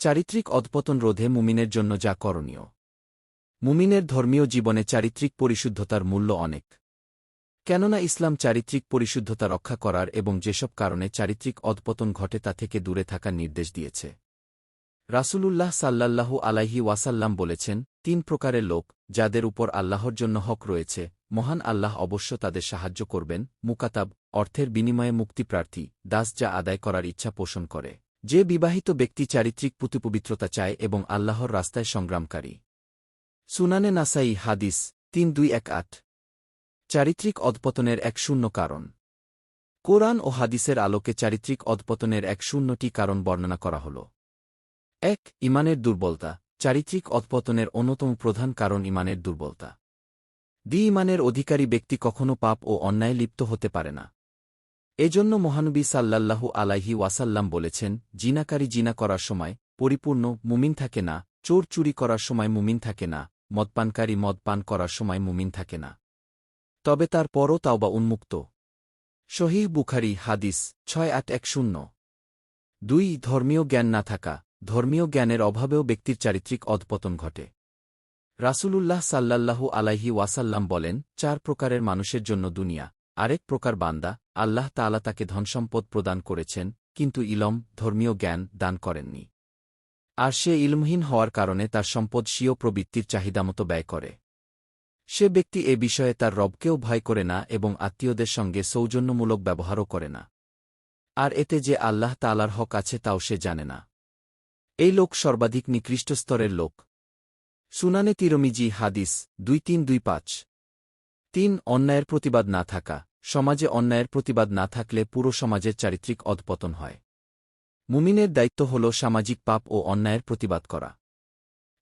চারিত্রিক অধপতন রোধে মুমিনের জন্য যা করণীয়। মুমিনের ধর্মীয় জীবনে চারিত্রিক পরিশুদ্ধতার মূল্য অনেক। কেননা ইসলাম চারিত্রিক পরিশুদ্ধতা রক্ষা করার এবং যেসব কারণে চারিত্রিক অধপতন ঘটে তা থেকে দূরে থাকার নির্দেশ দিয়েছে। রাসূলুল্লাহ সাল্লাল্লাহু আলাইহি ওয়াসাল্লাম বলেছেন, তিন প্রকারের লোক, যাদের উপর আল্লাহর জন্য হক রয়েছে, মহান আল্লাহ অবশ্য তাদের সাহায্য করবেন, মুকাতাব, অর্থের বিনিময়ে মুক্তিপ্রার্থী, দাস যা আদায় করার ইচ্ছা পোষণ করে। যে বিবাহিত ব্যক্তি চারিত্রিক পুতুপবিত্রতা চায় এবং আল্লাহর রাস্তায় সংগ্রামকারী। সুনানে নাসাই হাদিস তিন দুই এক আট। চারিত্রিক অধপতনের এক শূন্য কারণ। কোরআন ও হাদিসের আলোকে চারিত্রিক অধপতনের এক শূন্যটি কারণ বর্ণনা করা হল। এক, ইমানের দুর্বলতা, চারিত্রিক অধপতনের অন্যতম প্রধান কারণ ইমানের দুর্বলতা। দ্বি, ইমানের অধিকারী ব্যক্তি কখনও পাপ ও অন্যায় লিপ্ত হতে পারে না। এজন্য মহানবী সাল্লাল্লাহু আলাইহি ওয়াসাল্লাম বলেছেন, জিনাকারী জিনা করার সময় পরিপূর্ণ মুমিন থাকে না, চোর চুরি করার সময় মুমিন থাকে না, মদপানকারী মদ পান করার সময় মুমিন থাকে না। তবে তার পরও তাওবা উন্মুক্ত। শহীহ বুখারি হাদিস ছয় আট এক শূন্য। দুই, ধর্মীয় জ্ঞান না থাকা, ধর্মীয় জ্ঞানের অভাবেও ব্যক্তির চারিত্রিক অধপতন ঘটে। রাসূলুল্লাহ সাল্লাল্লাহু আলাইহি ওয়াসাল্লাম বলেন, চার প্রকারের মানুষের জন্য দুনিয়া আরেক প্রকার বান্দা, আল্লাহ তাআলা তাকে ধনসম্পদ প্রদান করেছেন, কিন্তু ইলম, ধর্মীয় জ্ঞান দান করেননি। আর সে ইলমহীন হওয়ার কারণে তার সম্পদ স্বীয় প্রবৃত্তির চাহিদামতো ব্যয় করে। সে ব্যক্তি এ বিষয়ে তার রবকেও ভয় করে না এবং আত্মীয়দের সঙ্গে সৌজন্যমূলক ব্যবহারও করে না। আর এতে যে আল্লাহ তালার হক আছে তাও সে জানে না। এই লোক সর্বাধিক নিকৃষ্ট স্তরের লোক। সুনানে তিরমিজি হাদিস দুই তিন দুই পাঁচ। তিন, অন্যায়ের প্রতিবাদ না থাকা। সমাজে অন্যায়ের প্রতিবাদ না থাকলে পুরো সমাজের চারিত্রিক অধপতন হয়। মুমিনের দায়িত্ব হল সামাজিক পাপ ও অন্যায়ের প্রতিবাদ করা।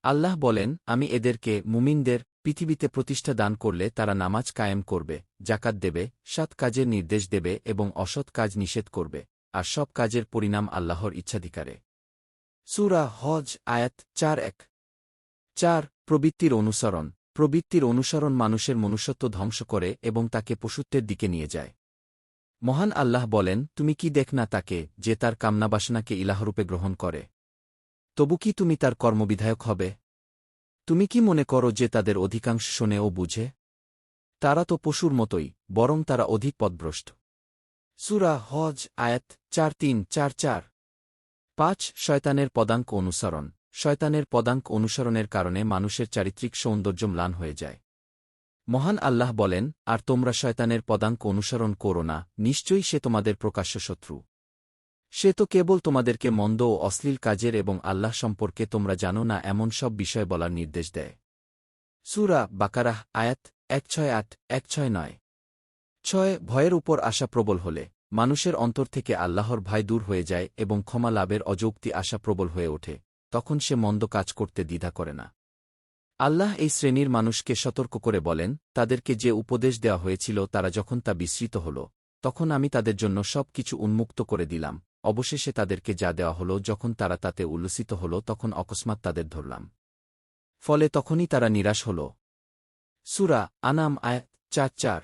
আল্লাহ বলেন, আমি এদেরকে, মুমিনদের, পৃথিবীতে প্রতিষ্ঠা দান করলে তারা নামাজ কায়েম করবে জাকাত দেবে সৎ কাজের নির্দেশ দেবে এবং অসৎ কাজ নিষেধ করবে, আর সব কাজের পরিণাম আল্লাহর ইচ্ছাধিকারে। সুরা হজ আয়াত চার এক। চার, প্রবৃত্তির অনুসরণ। প্রবৃত্তির অনুসরণ মানুষের মনুষ্যত্ব ধ্বংস করে এবং তাকে পশুত্বের দিকে নিয়ে যায়। মহান আল্লাহ বলেন, তুমি কি দেখ না তাকে, যে তার কামনাবাসনাকে ইলাহরূপে গ্রহণ করে? তবু কি তুমি তার কর্মবিধায়ক হবে? তুমি কি মনে করো যে তাদের অধিকাংশ শোনে ও বুঝে? তারা তো পশুর মতোই, বরং তারা অধিক পদভ্রষ্ট। সুরা হজ আয়াত চার তিন চার চার। পাঁচ, শয়তানের পদাঙ্ক অনুসরণ। শয়তানের পদাঙ্ক অনুসরণের কারণে মানুষের চারিত্রিক সৌন্দর্য ম্লান হয়ে যায়। মহান আল্লাহ বলেন, আর তোমরা শয়তানের পদাঙ্ক অনুসরণ করো না, নিশ্চয়ই সে তোমাদের প্রকাশ্য শত্রু। সে তো কেবল তোমাদেরকে মন্দ ও অশ্লীল কাজের এবং আল্লাহ সম্পর্কে তোমরা জানো না, এমন সব বিষয় বলার নির্দেশ দেয়। সুরা বাকারাহ, আয়াত এক ছয় আট, এক ছয় নয়। ছয়, ভয়ের উপর আশা প্রবল হলে, মানুষের অন্তর থেকে আল্লাহর ভয় দূর হয়ে যায় এবং ক্ষমা লাভের অযৌক্তি আশা প্রবল হয়ে ওঠে। তখন সে মন্দ কাজ করতে দ্বিধা করে না। আল্লাহ এই শ্রেণির মানুষকে সতর্ক করে বলেন, তাদেরকে যে উপদেশ দেওয়া হয়েছিল তারা যখন তা বিস্মৃত হল, তখন আমি তাদের জন্য সব কিছু উন্মুক্ত করে দিলাম, অবশেষে তাদেরকে যা দেওয়া হল যখন তারা তাতে উল্লসিত হল তখন অকস্মাৎ তাদের ধরলাম। ফলে তখনই তারা নিরাশ হল। সুরা আনাম আয়াত চার চার।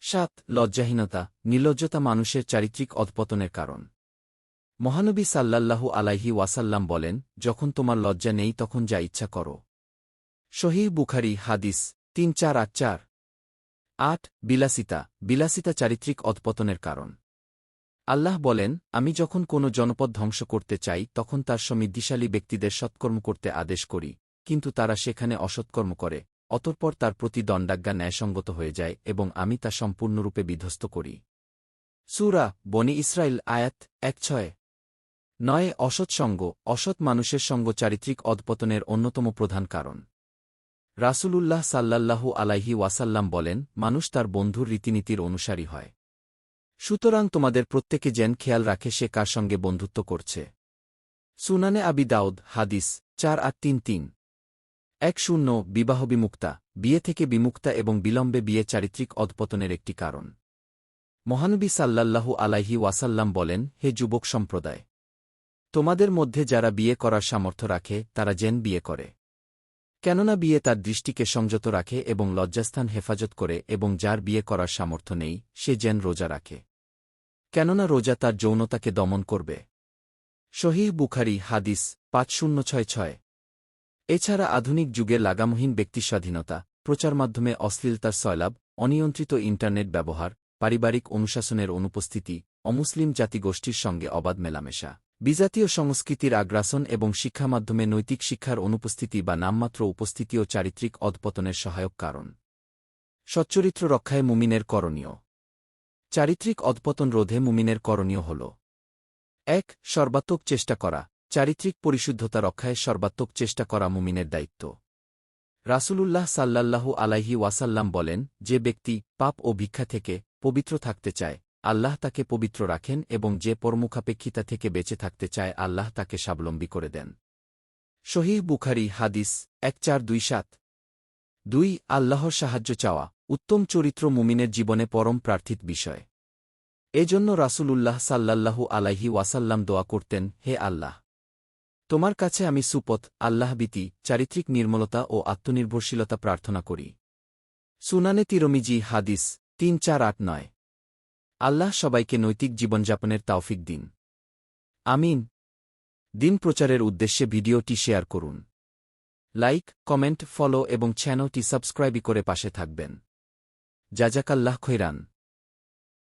সাত, লজ্জাহীনতা, নির্লজ্জতা মানুষের চারিত্রিক অধপতনের কারণ। মহানবী সাল্লাল্লাহু আলাইহি ওয়াসাল্লাম বলেন, যখন তোমার লজ্জা নেই, তখন যা ইচ্ছা করো। শহীহ বুখারি, হাদিস তিন চার আট চার। আট, বিলাসিতা। বিলাসিতা চারিত্রিক অধপতনের কারণ। আল্লাহ বলেন, আমি যখন কোনো জনপদ ধ্বংস করতে চাই, তখন তার সমৃদ্ধিশালী ব্যক্তিদের সৎকর্ম করতে আদেশ করি, কিন্তু তারা সেখানে অসৎকর্ম করে, অতঃপর তার প্রতি দণ্ডাজ্ঞা ন্যায়সঙ্গত হয়ে যায় এবং আমি তা সম্পূর্ণরূপে বিধ্বস্ত করি। সুরা বনি ইসরায়েল আয়াত এক ছয়। নয়, অসৎ সঙ্গ, অসৎ মানুষের সঙ্গ চারিত্রিক অধপতনের অন্যতম প্রধান কারণ। রাসূলুল্লাহ সাল্লাল্লাহু আলাইহি ওয়াসাল্লাম বলেন, মানুষ তার বন্ধুর রীতিনীতির অনুসারী হয়। সুতরাং তোমাদের প্রত্যেকে যেন খেয়াল রাখে সে কার সঙ্গে বন্ধুত্ব করছে। সুনানে আবি দাউদ, হাদিস, চার আট তিন তিন। এক শূন্য, বিবাহ বিমুক্তা, বিয়ে থেকে বিমুক্তা এবং বিলম্বে বিয়ে চারিত্রিক অধপতনের একটি কারণ। মহানবী সাল্লাল্লাহু আলাইহি ওয়াসাল্লাম বলেন, হে যুবক সম্প্রদায়! তোমাদের মধ্যে যারা বিয়ে করার সামর্থ্য রাখে, তারা জেন বিয়ে করে। কেননা বিয়ে তার দৃষ্টিকে সংযত রাখে এবং লজ্জাস্থান হেফাজত করে এবং যার বিয়ে করার সামর্থ্য নেই, সে জেন রোজা রাখে। কেননা রোজা তার যৌনতাকে দমন করবে। শহীহ বুখারি, হাদিস পাঁচ শূন্য ছয় ছয়। এছাড়া আধুনিক যুগে লাগামহীন ব্যক্তিস্বাধীনতা, প্রচার মাধ্যমে অশ্লীলতার সয়লাভ অনিয়ন্ত্রিত ইন্টারনেট ব্যবহার, পারিবারিক অনুশাসনের অনুপস্থিতি, অমুসলিম জাতিগোষ্ঠীর সঙ্গে অবাধ মেলামেশা। বিজাতীয় সংস্কৃতির আগ্রাসন এবং শিক্ষা মাধ্যমে নৈতিক শিক্ষার অনুপস্থিতি বা নামমাত্র উপস্থিতিও চারিত্রিক অধপতনের সহায়ক কারণ। সচ্চরিত্র রক্ষায় মুমিনের করণীয়। চারিত্রিক অধপতন রোধে মুমিনের করণীয় হল। এক, সর্বাত্মক চেষ্টা করা। চারিত্রিক পরিশুদ্ধতা রক্ষায় সর্বাত্মক চেষ্টা করা মুমিনের দায়িত্ব। রাসূলুল্লাহ সাল্লাল্লাহু আলাইহি ওয়াসাল্লাম বলেন, যে ব্যক্তি পাপ ও ভিক্ষা থেকে পবিত্র থাকতে চায় আল্লাহ তাকে পবিত্র রাখেন এবং যে পরমুখাপেক্ষিতা থেকে বেঁচে থাকতে চায় আল্লাহ তাকে স্বাবলম্বী করে দেন। শহীহ বুখারি হাদিস এক চার দুই সাত। দুই, আল্লাহর সাহায্য চাওয়া, উত্তম চরিত্র মুমিনের জীবনে পরম প্রার্থিত বিষয়। এজন্য রাসূলুল্লাহ সাল্লাল্লাহু আলাইহি ওয়াসাল্লাম দোয়া করতেন, হে আল্লাহ! তোমার কাছে আমি সুপথ আল্লাহবীতি চারিত্রিক নির্মলতা ও আত্মনির্ভরশীলতা প্রার্থনা করি। সুনানে তিরমিজি হাদিস তিন চার আট নয়। আল্লাহ সবাইকে নৈতিক জীবনযাপনের তাওফিক দিন। আমিন। দিন প্রচারের উদ্দেশ্যে ভিডিওটি শেয়ার করুন। লাইক, কমেন্ট, ফলো এবং চ্যানেলটি সাবস্ক্রাইবই করে পাশে থাকবেন। জাজাকাল্লাহ খৈরান।